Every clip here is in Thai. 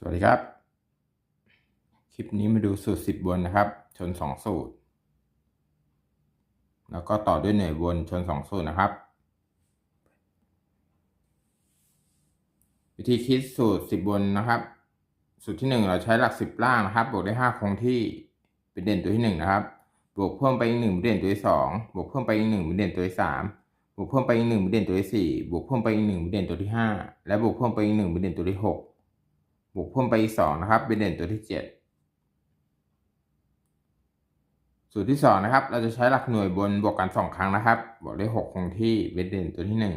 สวัสดีครับ คลิปนี้มาดูสูตรสิบนนะครับ ชนสองสูตร แล้วก็ต่อด้วยหน่วยบนชนสองสูตรนะครับ วิธีคิดสูตรสิบนนะครับ สูตรที่หนึ่งเราใช้หลักสิบล่างนะครับ บวกได้ห้าคงที่เป็นเด่นตัวที่หนึ่งนะครับ บวกเพิ่มไปอีกหนึ่งเป็นเด่นตัวที่สองบวกเพิ่มไปอีกหนึ่งเป็นเด่นตัวที่สามบวกเพิ่มไปอีกหนึ่งเป็นเด่นตัวที่สี่บวกเพิ่มไปอีกหนึ่งเป็นเด่นตัวที่ห้าและบวกเพิ่มไปอีกหนึ่งเป็นเด่นตัวที่หก วกเพิ่มไปอีกสองนะครับ เป็นเด่นตัวที่เจ็ดสูตรที่สองนะครับ เราจะใช้หลักหน่วยบนบวกกันสองครั้งนะครับ บวกได้หกคงที่เป็นเด่นตัวที่หนึ่ง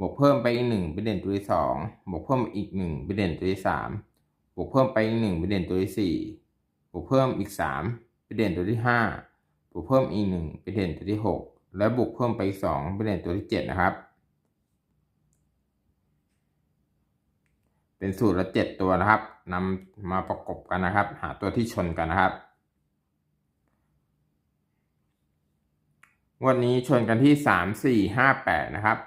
บวกเพิ่มไปอีกหนึ่งเป็นเด่นตัวที่สองบวกเพิ่มอีกหนึ่งเป็นเด่นตัวที่สามบวกเพิ่มไปอีกหนึ่งเป็นเด่นตัวที่สี่บวกเพิ่มอีกสามเป็นเด่นตัวที่ห้าบวกเพิ่มอีกหนึ่งเป็นเด่นตัวที่หกและบวกเพิ่มไปอีกสองเป็นเด่นตัวที่เจ็ดนะครับ เป็นสูตรละเจ็ดตัวนะครับนำมาประกบกันนะครับ หาตัวที่ชนกันนะครับวันนี้ชนกันที่สามสี่ห้าแปดนะครับ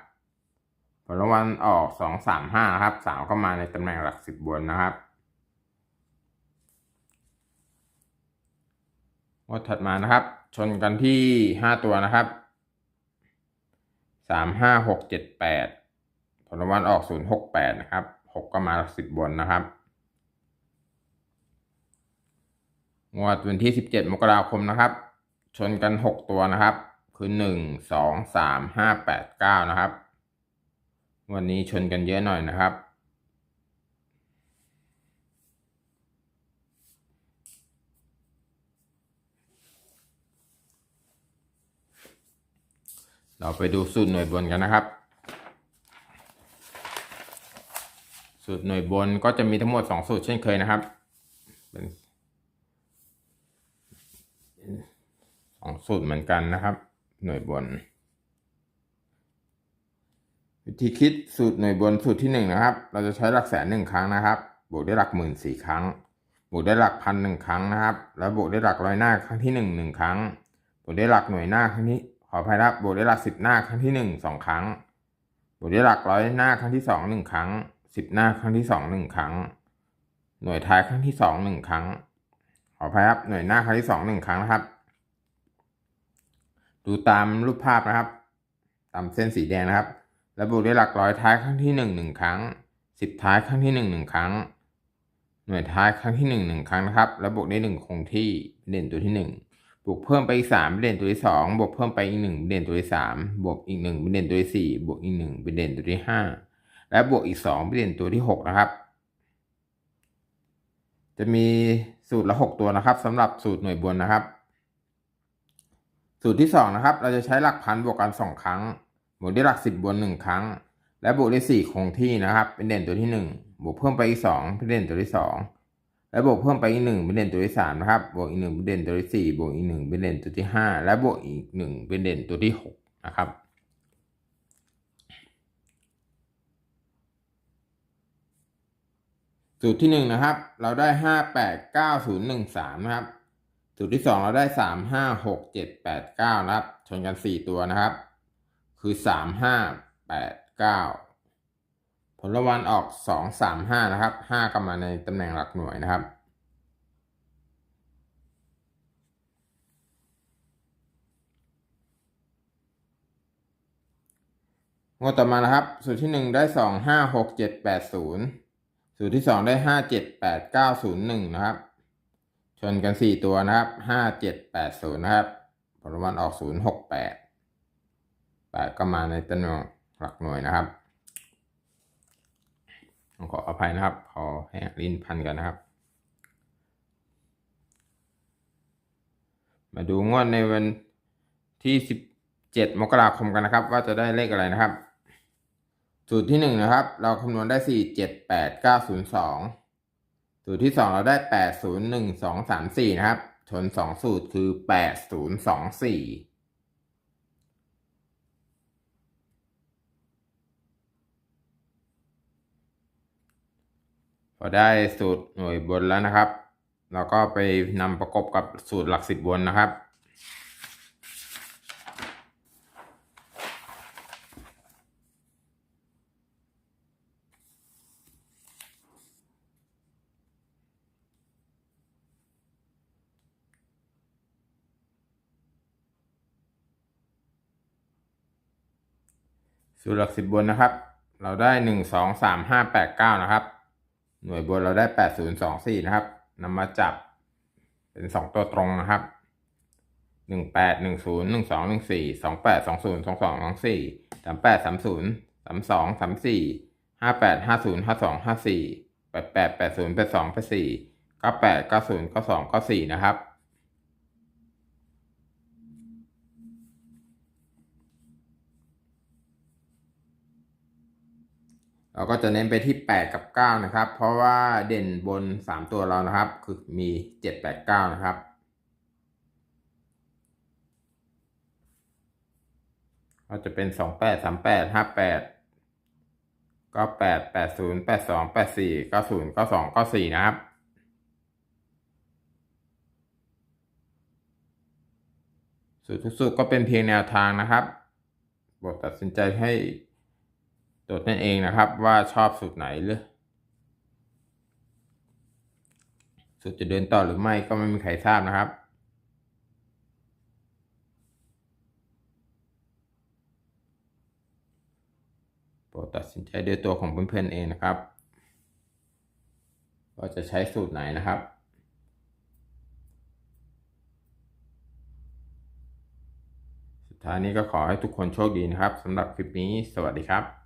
ผลรางวัลออกสองสามห้าครับสามก็มาในตำแหน่งหลักสิบบนนะครับงวดถัดมานะครับ ชนกันที่ห้าตัวนะครับสามห้าหกเจ็ดแปดผลรางวัลออกศูนย์หกแปดนะครับ หกก็มาหลักสิบบนนะครับงวดวันที่สิบเจ็ดมกราคมนะครับ ชนกันหกตัวนะครับ คือหนึ่งสองสามห้าแปดเก้านะครับ วันนี้ชนกันเยอะหน่อยนะครับเราไปดูสูตรหน่วยบนกันนะครับ สูตรหน่วยบนก็จะมีทั้งหมดสองสูตรเช่นเคยนะครับเป็นสองสูตรเหมือนกันนะครับ หน่วยบน วิธีคิดสูตรหน่วยบนสูตรที่หนึ่งนะครับ เราจะใช้หลักแสนหนึ่งครั้งนะครับ บวกด้วยหลักหมื่นสี่ครั้ง บวกด้วยหลักพันหนึ่งครั้งนะครับ แล้วบวกด้วยหลักร้อยหน้าครั้งที่หนึ่งหนึ่งครั้ง บวกด้วยหลักหน่วยหน้าครั้งที่ขออภัยครับบวกด้วยหลักสิบหน้าครั้งที่หนึ่งสองครั้ง บวกด้วยหลักร้อยหน้าครั้งที่สองหนึ่งครั้ง สิบหน้าครั้งที่สองหนึ่งครั้ง หน่วยท้ายครั้งที่สองหนึ่งครั้ง ขออภัยครับ หน่วยหน้าครั้งที่สองหนึ่งครั้งนะครับ ดูตามรูปภาพนะครับ ตามเส้นสีแดงนะครับแล้วบวกด้วยหลักร้อยท้ายครั้งที่หนึ่งหนึ่งครั้งสิบท้ายครั้งที่หนึ่งหนึ่งครั้ง หน่วยท้ายครั้งที่หนึ่งหนึ่งครั้งนะครับแล้วบวกได้หนึ่งคงที่เด่นตัวที่หนึ่งบวกเพิ่มไปอีกสามเด่นตัวที่สองบวกเพิ่มไปอีกหนึ่งเด่นตัวที่สามบวกอีกหนึ่งเป็นเด่นตัวที่สี่บวกอีกหนึ่งเป็นเด่นตัวที่ห้า และบวกอีกสองเป็นเด่นตัวที่หกนะครับ จะมีสูตรละหกตัวนะครับสำหรับสูตรหน่วยบนนะครับ สูตรที่สองนะครับ เราจะใช้หลักพันบวกกันสองครั้ง บวกด้วยหลักสิบบนหนึ่งครั้ง และบวกด้วยสี่คงที่นะครับ เป็นเด่นตัวที่หนึ่งบวกเพิ่มไปอีกสองเป็นเด่นตัวที่สองและบวกเพิ่มไปอีกหนึ่งเป็นเด่นตัวที่สามนะครับ บวกอีกหนึ่งเป็นเด่นตัวที่สี่บวกอีกหนึ่งเป็นเด่นตัวที่ห้าและบวกอีกหนึ่งเป็นเด่นตัวที่หกนะครับ สูตรที่หนึ่งนะครับ เราได้ห้าแปดเก้าศูนย์หนึ่งสามนะครับ สูตรที่สองเราได้สามห้าหกเจ็ดแปดเก้านะครับ ชนกันสี่ตัวนะครับ คือสามห้าแปดเก้าผลรางวัลออกสองสามห้านะครับห้าก็มาในตำแหน่งหลักหน่วยนะครับงวดต่อมานะครับ สูตรที่หนึ่งได้สองห้าหกเจ็ดแปดศูนย์ สูตรที่สองได้ห้าเจ็ดแปดเก้าศูนย์หนึ่งนะครับ ชนกันสี่ตัวนะครับห้าเจ็ดแปดศูนย์นะครับผลรางวัลออกศูนย์หกแปดแปดก็มาในตำแหน่งหลักหน่วยนะครับต้องขออภัยนะครับ พอให้ลิ้นพันกันนะครับ มาดูงวดในวันที่สิบเจ็ดมกราคมกันนะครับ ว่าจะได้เลขอะไรนะครับ สูตรที่หนึ่งนะครับ เราคำนวณได้สี่เจ็ดแปดเก้าศูนย์สองสูตรที่สองเราได้แปดศูนย์หนึ่งสองสามสี่นะครับ ชนสองสูตรคือแปดศูนย์สองสี่พอได้สูตรหน่วยบนแล้วนะครับ เราก็ไปนำประกบกับสูตรหลักสิบบนนะครับ สูตรหลักสิบบนนะครับ เราได้หนึ่งสองสามห้าแปดเก้านะครับ หน่วยบนเราได้แปดศูนย์สองสี่นะครับนำมาจับเป็นสองตัวตรงนะครับหนึ่งแปดหนึ่งศูนย์หนึ่งสองหนึ่งสี่สองแปดสองศูนย์สองสองสองสี่สามแปดสามศูนย์สามสองสามสี่ห้าแปดห้าศูนย์ห้าสองห้าสี่แปดแปดแปดศูนย์แปดสองแปดสี่เก้าแปดเก้าศูนย์เก้าสองเก้าสี่นะครับ เราก็จะเน้นไปที่ 8 กับ 9 นะครับ เพราะว่าเด่นบน 3 ตัวเรานะครับ คือมี 7 8 9 นะครับ ก็จะเป็น 2 8 3 8 5 8 9 8 8 0 8 2 8 4 9 0 9 2 9 4 นะครับสูตรทุกสูตรก็เป็นเพียงแนวทางนะครับโปรดตัดสินใจให้ ตัวนั่นเองนะครับว่าชอบสูตรไหนหรือสูตรจะเดินต่อหรือไม่ก็ไม่มีใครทราบนะครับ โปรดตัดสินใจด้วยตัวของเพื่อนๆเองนะครับว่าจะใช้สูตรไหนนะครับสุดท้ายนี้ก็ขอให้ทุกคนโชคดีนะครับสำหรับคลิปนี้สวัสดีครับ